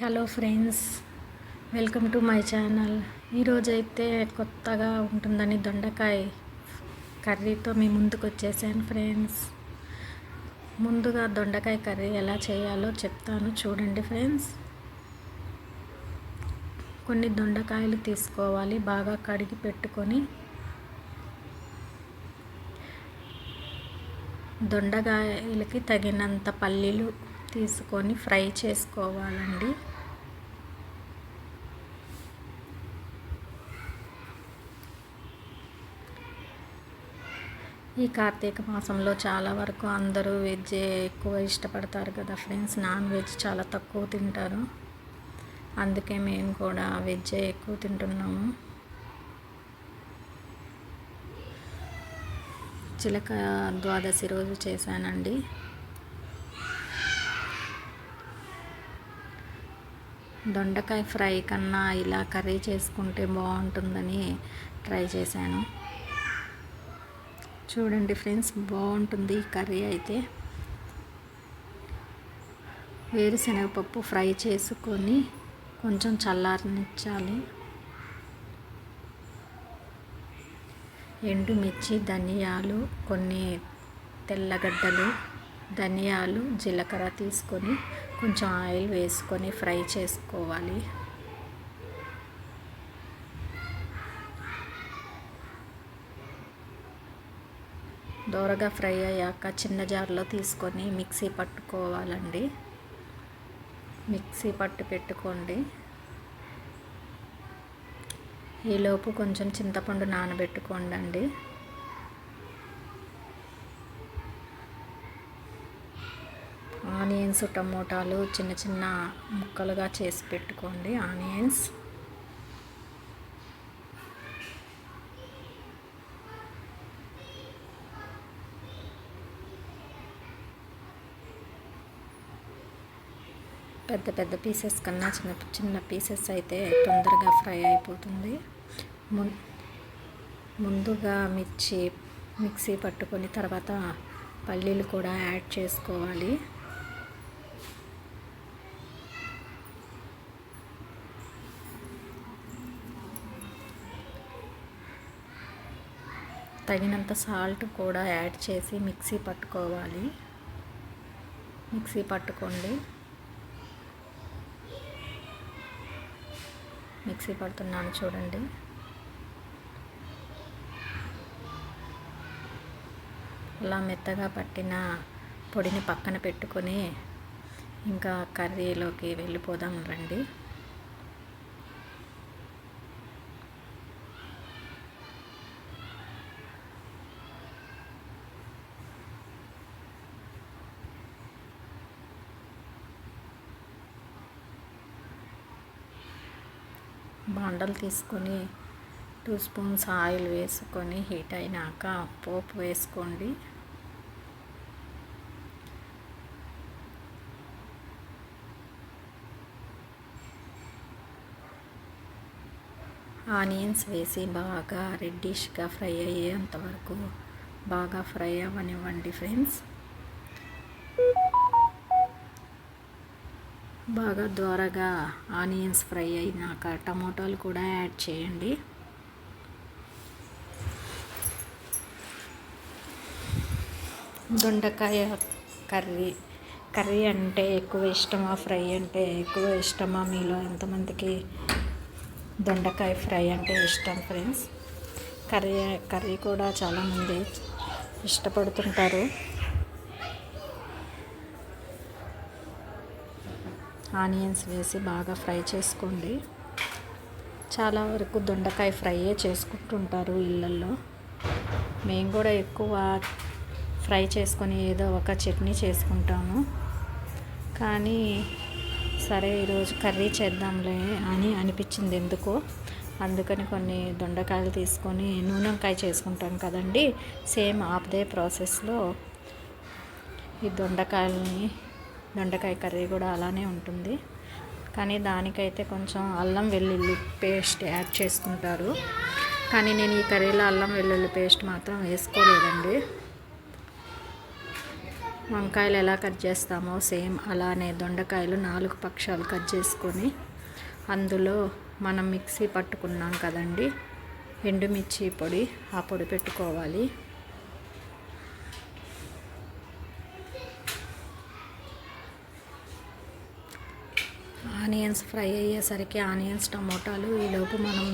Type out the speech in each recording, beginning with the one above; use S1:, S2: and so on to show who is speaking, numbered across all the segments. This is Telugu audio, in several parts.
S1: Hello friends welcome to my channel ఈరోజు అయితే కొత్తగా ఉంటుందని దొండకాయ కర్రీతో మీ ముందుకు వచ్చేసాను ఫ్రెండ్స్ ముందుగా దొండకాయ కర్రీ ఎలా చేయాలో చెప్తాను చూడండి ఫ్రెండ్స్ కొన్ని దొండకాయలు తీసుకోవాలి బాగా కడిగి పెట్టుకొని దొండకాయలకి తగినంత పల్లీలు తీసుకొని ఫ్రై చేసుకోవాలండి. ఈ కార్తీక మాసంలో చాలా వరకు అందరూ వెజ్ ఎక్కువ ఇష్టపడతారు కదా ఫ్రెండ్స్. నాన్ వెజ్ చాలా తక్కువ తింటారు. అందుకే మేము కూడా వెజ్ ఎక్కువ తింటున్నాము. చిలక ద్వాదశి రోజు చేశానండి. దొండకాయ ఫ్రై కన్నా ఇలా కర్రీ చేసుకుంటే బాగుంటుందని ట్రై చేశాను. చూడండి ఫ్రెండ్స్ బాగుంటుంది కర్రీ అయితే. వేరుశనగపప్పు ఫ్రై చేసుకొని కొంచెం చల్లారనిచ్చాలి. ఎండుమిర్చి ధనియాలు కొన్ని తెల్లగడ్డలు ధనియాలు జీలకర్ర తీసుకొని కొంచెం ఆయిల్ వేసుకొని ఫ్రై చేసుకోవాలి. దోరగా ఫ్రై అయ్యాక చిన్న జార్లో తీసుకొని మిక్సీ పట్టుకోవాలండి. మిక్సీ పట్టు పెట్టుకోండి. ఈలోపు కొంచెం చింతపండు నానబెట్టుకోండి అండి ఆనియన్స్ టమోటాలు చిన్న చిన్న ముక్కలుగా చేసి పెట్టుకోండి. ఆనియన్స్ పెద్ద పెద్ద పీసెస్ కన్నా చిన్న చిన్న పీసెస్ అయితే తొందరగా ఫ్రై అయిపోతుంది. ముందుగా మిర్చి మిక్సీ పట్టుకొని తర్వాత పల్లీలు కూడా యాడ్ చేసుకోవాలి. తగినంత సాల్ట్ కూడా యాడ్ చేసి మిక్సీ పట్టుకోవాలి. మిక్సీ పట్టుకోండి. మిక్సీ పడుతున్నాను చూడండి. అలా మెత్తగా పట్టిన పొడిని పక్కన పెట్టుకొని ఇంకా కర్రీలోకి వెళ్ళిపోదాం రండి. బండలు తీసుకొని టూ స్పూన్స్ ఆయిల్ వేసుకొని హీట్ అయినాక పోపు వేసుకోండి. ఆనియన్స్ వేసి బాగా రెడ్డిష్గా ఫ్రై అయ్యేంత వరకు బాగా ఫ్రై అవ్వనివ్వండి ఫ్రెండ్స్. బాగా ద్వారగా ఆనియన్స్ ఫ్రై అయినాక టమోటాలు కూడా యాడ్ చేయండి. దొండకాయ కర్రీ కర్రీ అంటే ఎక్కువ ఇష్టమా ఫ్రై అంటే ఎక్కువ ఇష్టమా? మీలో ఎంతమందికి దొండకాయ ఫ్రై అంటే ఇష్టం ఫ్రెండ్స్? కర్రీ కర్రీ కూడా చాలామంది ఇష్టపడుతుంటారు. ఆనియన్స్ వేసి బాగా ఫ్రై చేసుకోండి. చాలా వరకు దొండకాయ ఫ్రైయే చేసుకుంటుంటారు ఇళ్ళల్లో. మేము కూడా ఎక్కువ ఫ్రై చేసుకొని ఏదో ఒక చట్నీ చేసుకుంటాము. కానీ సరే ఈరోజు కర్రీ చేద్దాంలే అని అనిపించింది ఎందుకో. అందుకని కొన్ని దొండకాయలు తీసుకొని నూనెంకాయ చేసుకుంటాం కదండి. సేమ్ ఆపదే ప్రాసెస్లో ఈ దొండకాయలని దొండకాయ కర్రీ కూడా అలానే ఉంటుంది. కానీ దానికైతే కొంచెం అల్లం వెల్లుల్లి పేస్ట్ యాడ్ చేసుకుంటారు. కానీ నేను ఈ కర్రీలో అల్లం వెల్లుల్లి పేస్ట్ మాత్రం వేసుకోలేదండి. వంకాయలు ఎలా కట్ చేస్తామో సేమ్ అలానే దొండకాయలు నాలుగు పక్షాలు కట్ చేసుకొని అందులో మనం మిక్సీ పట్టుకున్నాం కదండి. ఎండుమిర్చి పొడి ఆ పొడి పెట్టుకోవాలి. ఆనియన్స్ ఫ్రై అయ్యేసరికి ఆనియన్స్ టమోటాలు ఈలోపు మనం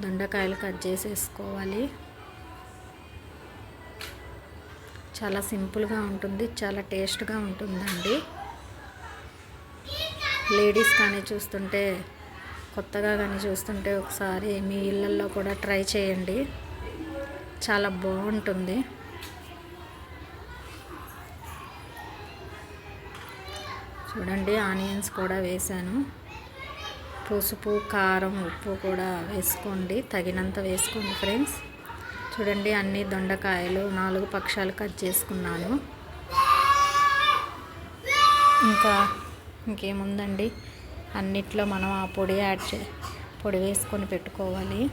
S1: దొండకాయలు కట్ చేసేసుకోవాలి. చాలా సింపుల్గా ఉంటుంది చాలా టేస్ట్గా ఉంటుందండి. లేడీస్ కానీ చూస్తుంటే కొత్తగా కానీ చూస్తుంటే ఒకసారి మీ ఇళ్ళల్లో కూడా ట్రై చేయండి. చాలా బాగుంటుంది. చూడండి ఆనియన్స్ కూడా వేసాను పసుపు కారం ఉప్పు కూడా వేసుకోండి తగినంత వేసుకోండి ఫ్రెండ్స్. చూడండి అన్ని దొండకాయలు నాలుగు పక్షాలు కట్ చేసుకున్నాను. ఇంకా ఇంకేముందండి? అన్నిట్లో మనం ఆ పొడి యాడ్ చే పొడి వేసుకొని పెట్టుకోవాలి.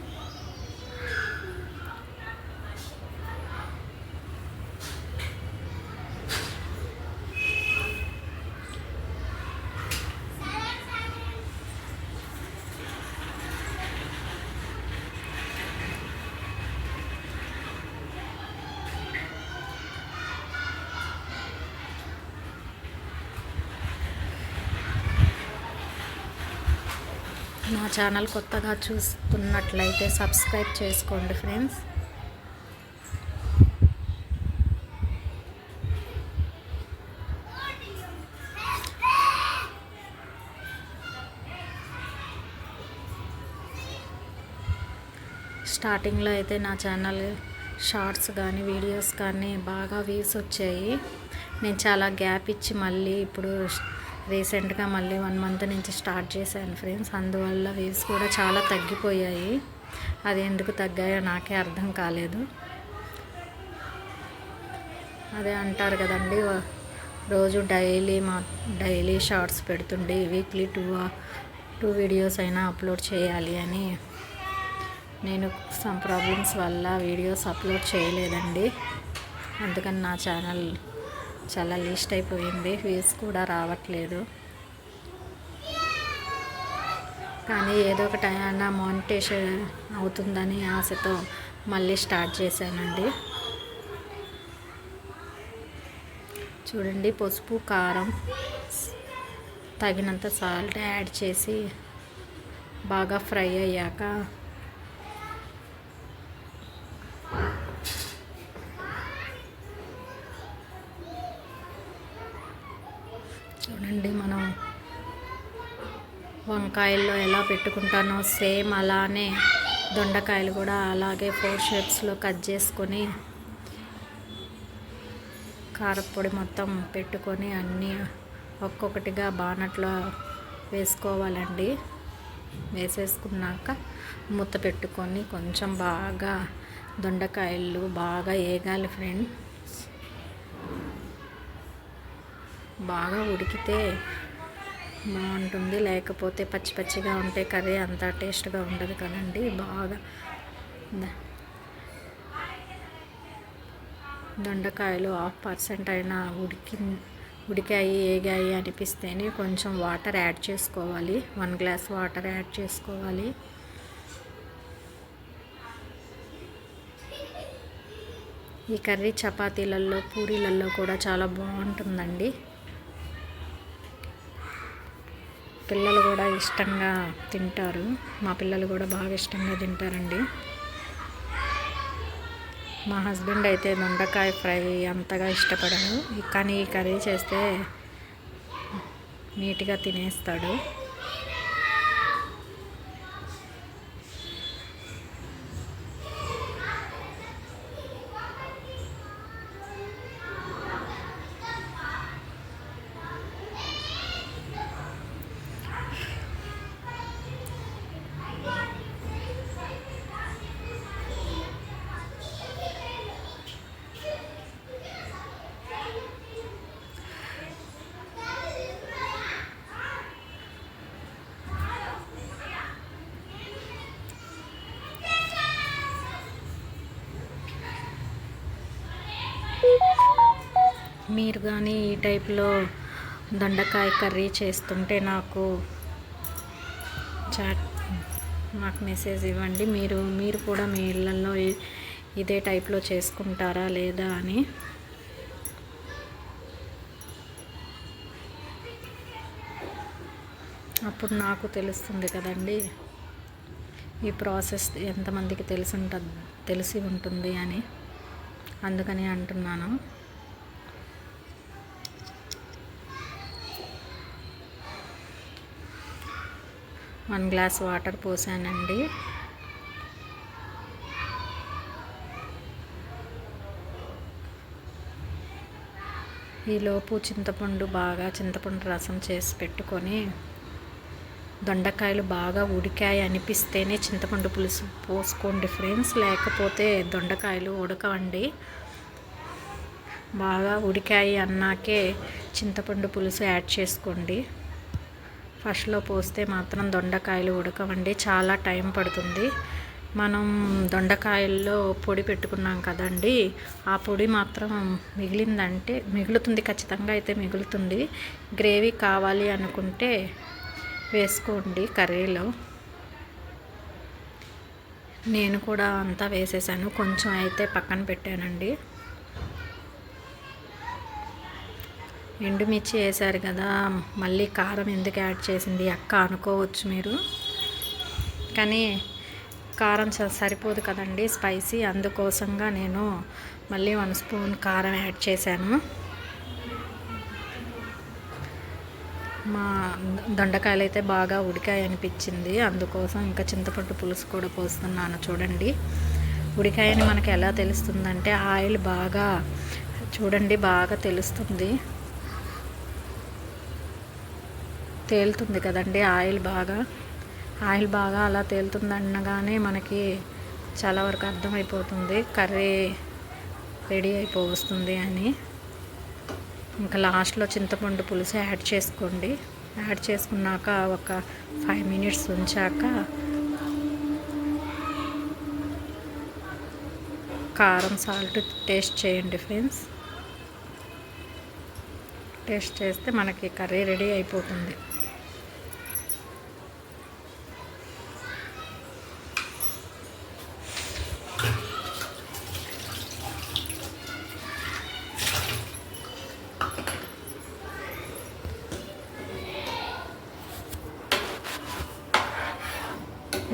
S1: నా ఛానల్ కొత్తగా చూస్తున్నట్లయితే సబ్స్క్రైబ్ చేసుకోండి ఫ్రెండ్స్. స్టార్టింగ్లో అయితే నా ఛానల్ షార్ట్స్ కానీ వీడియోస్ కానీ బాగా వ్యూస్ వచ్చాయి. నేను చాలా గ్యాప్ ఇచ్చి మళ్ళీ ఇప్పుడు రీసెంట్గా మళ్ళీ వన్ మంత్ నుంచి స్టార్ట్ చేశాను ఫ్రెండ్స్. అందువల్ల వేవ్స్ కూడా చాలా తగ్గిపోయాయి. అది ఎందుకు తగ్గాయో నాకే అర్థం కాలేదు. అదే అంటారు కదండి రోజు డైలీ మా డైలీ షార్ట్స్ పెడుతుండే వీక్లీ టూ టూ వీడియోస్ అయినా అప్లోడ్ చేయాలి అని. నేను సమ్ ప్రాబ్లమ్స్ వల్ల వీడియోస్ అప్లోడ్ చేయలేదండి. అందుకని నా ఛానల్ చాలా లీస్ట్ అయిపోయింది వ్యూస్ కూడా రావట్లేదు. కానీ ఏదో ఒక అయినా మానిటేషన్ అవుతుందని ఆశతో మళ్ళీ స్టార్ట్ చేశానండి. చూడండి పసుపు కారం తగినంత సాల్ట్ యాడ్ చేసి బాగా ఫ్రై అయ్యాక చూడండి మనం వంకాయల్లో ఎలా పెట్టుకుంటానో సేమ్ అలానే దొండకాయలు కూడా అలాగే ఫోర్ షేప్స్లో కట్ చేసుకొని కారపొడి మొత్తం పెట్టుకొని అన్నీ ఒక్కొక్కటిగా బానట్లో వేసుకోవాలండి. వేసేసుకున్నాక మూత పెట్టుకొని కొంచెం బాగా దొండకాయలు బాగా వేగాలి ఫ్రెండ్ బాగా ఉడికితే బాగుంటుంది. లేకపోతే పచ్చి పచ్చిగా ఉంటే కర్రీ అంత టేస్ట్గా ఉండదు కదండి. బాగా దొండకాయలు హాఫ్ పర్సెంట్ అయినా ఉడికి ఉడికాయి ఏగాయి అనిపిస్తేనే కొంచెం వాటర్ యాడ్ చేసుకోవాలి. వన్ గ్లాస్ వాటర్ యాడ్ చేసుకోవాలి. ఈ కర్రీ చపాతీలలో పూరీలలో కూడా చాలా బాగుంటుందండి. పిల్లలు కూడా ఇష్టంగా తింటారు. మా పిల్లలు కూడా బాగా ఇష్టంగా తింటారండి. మా హస్బెండ్ అయితే దొండకాయ ఫ్రై అంతగా ఇష్టపడను కానీ ఈ కర్రీ చేస్తే నీట్గా తినేస్తాడు. మీరు కానీ ఈ టైప్లో దొండకాయ కర్రీ చేస్తుంటే నాకు చాట్ నాకు మెసేజ్ ఇవ్వండి. మీరు మీరు కూడా మీ ఇళ్ళల్లో ఇదే టైప్లో చేసుకుంటారా లేదా అని. అప్పుడు నాకు తెలుస్తుంది కదండి. ఈ ప్రాసెస్ ఎంతమందికి తెలిసి ఉంటుంది తెలిసి ఉంటుంది అని. అందుకని అంటున్నాను. వన్ గ్లాస్ వాటర్ పోసానండి. ఈలోపు చింతపండు బాగా చింతపండు రసం చేసి పెట్టుకొని దొండకాయలు బాగా ఉడికాయి అనిపిస్తేనే చింతపండు పులుసు పోసుకోండి ఫ్రెండ్స్. లేకపోతే దొండకాయలు ఉడకవండి. బాగా ఉడికాయి అన్నాకే చింతపండు పులుసు యాడ్ చేసుకోండి. ఫస్ట్లో పోస్తే మాత్రం దొండకాయలు ఉడకవండి. చాలా టైం పడుతుంది. మనం దొండకాయల్లో పొడి పెట్టుకున్నాం కదండి. ఆ పొడి మాత్రం మిగిలిందంటే మిగులుతుంది ఖచ్చితంగా అయితే మిగులుతుంది. గ్రేవీ కావాలి అనుకుంటే వేసుకోండి కర్రీలో. నేను కూడా అంతా వేసేసాను. కొంచెం అయితే పక్కన పెట్టానండి. ఎండుమిర్చి వేశారు కదా మళ్ళీ కారం ఎందుకు యాడ్ చేసింది అక్క అనుకోవచ్చు మీరు. కానీ కారం సరిపోదు కదండి స్పైసీ అందుకోసంగా నేను మళ్ళీ వన్ స్పూన్ కారం యాడ్ చేశాను. మా దొండకాయలు అయితే బాగా ఉడికాయ అనిపించింది అందుకోసం ఇంకా చింతపండు పులుసు కూడా పోస్తున్నాను చూడండి. ఉడికాయని మనకు ఎలా తెలుస్తుందంటే ఆయిల్ బాగా చూడండి బాగా తెలుస్తుంది. తేలుతుంది కదండి ఆయిల్ బాగా. ఆయిల్ బాగా అలా తేలుతుంది అనగానే మనకి చాలా వరకు అర్థమైపోతుంది కర్రీ రెడీ అయిపోవస్తుంది అని. ఇంకా లాస్ట్లో చింతపండు పులుసు యాడ్ చేసుకోండి. యాడ్ చేసుకున్నాక ఒక ఫైవ్ మినిట్స్ ఉంచాక కారం సాల్ట్ టేస్ట్ చేయండి ఫ్రెండ్స్. టేస్ట్ చేస్తే మనకి కర్రీ రెడీ అయిపోతుంది.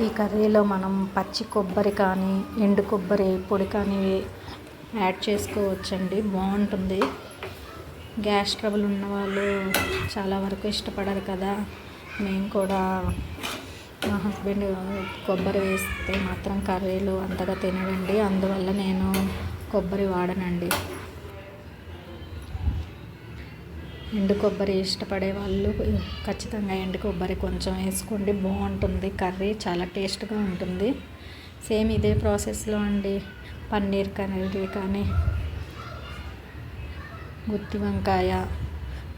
S1: ఈ కర్రీలో మనం పచ్చి కొబ్బరి కానీ ఎండు కొబ్బరి పొడి కానీ యాడ్ చేసుకోవచ్చండి. బాగుంటుంది. గ్యాస్ ట్రబుల్ ఉన్న వాళ్ళు చాలా వరకు ఇష్టపడరు కదా. మేము కూడా మా హస్బెండ్ కొబ్బరి వేస్తే మాత్రం కర్రీలు అంతగా తినడండి. అందువల్ల నేను కొబ్బరి వాడనండి. ఎండు కొబ్బరి ఇష్టపడే వాళ్ళు ఖచ్చితంగా ఎండు కొబ్బరి కొంచెం వేసుకోండి. బాగుంటుంది కర్రీ చాలా టేస్ట్గా ఉంటుంది. సేమ్ ఇదే ప్రాసెస్లో అండి. పన్నీర్ కర్రీ కానీ గుత్తి వంకాయ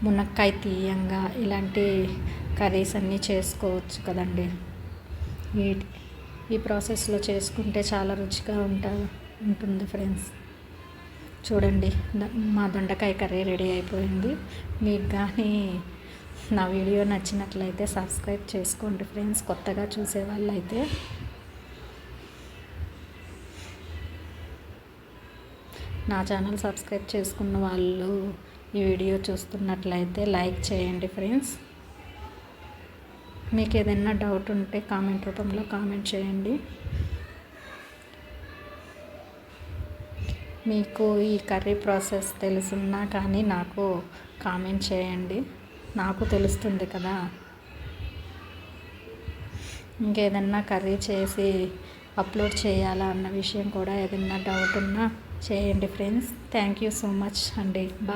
S1: మునక్కాయ తీయంగా ఇలాంటి కర్రీస్ అన్నీ చేసుకోవచ్చు కదండి. ఈ ఈ ప్రాసెస్లో చేసుకుంటే చాలా రుచిగా ఉంటా ఉంటుంది ఫ్రెండ్స్. చూడండి మా దొండకాయ కర్రీ రెడీ అయిపోయింది. మీకు కానీ నా వీడియో నచ్చినట్లయితే సబ్స్క్రైబ్ చేసుకోండి ఫ్రెండ్స్ కొత్తగా చూసే అయితే నా ఛానల్ సబ్స్క్రైబ్ చేసుకున్న వాళ్ళు ఈ వీడియో చూస్తున్నట్లయితే లైక్ చేయండి ఫ్రెండ్స్. మీకు ఏదైనా డౌట్ ఉంటే కామెంట్ రూపంలో కామెంట్ చేయండి. మీకు ఈ కర్రీ ప్రాసెస్ తెలుసున్నా కానీ నాకు కామెంట్ చేయండి. నాకు తెలుస్తుంది కదా. ఇంకేదన్నా కర్రీ చేసి అప్లోడ్ చేయాలా అన్న విషయం కూడా ఏదన్నా డౌట్ ఉన్నా చేయండి friends thank you so much అండి. బా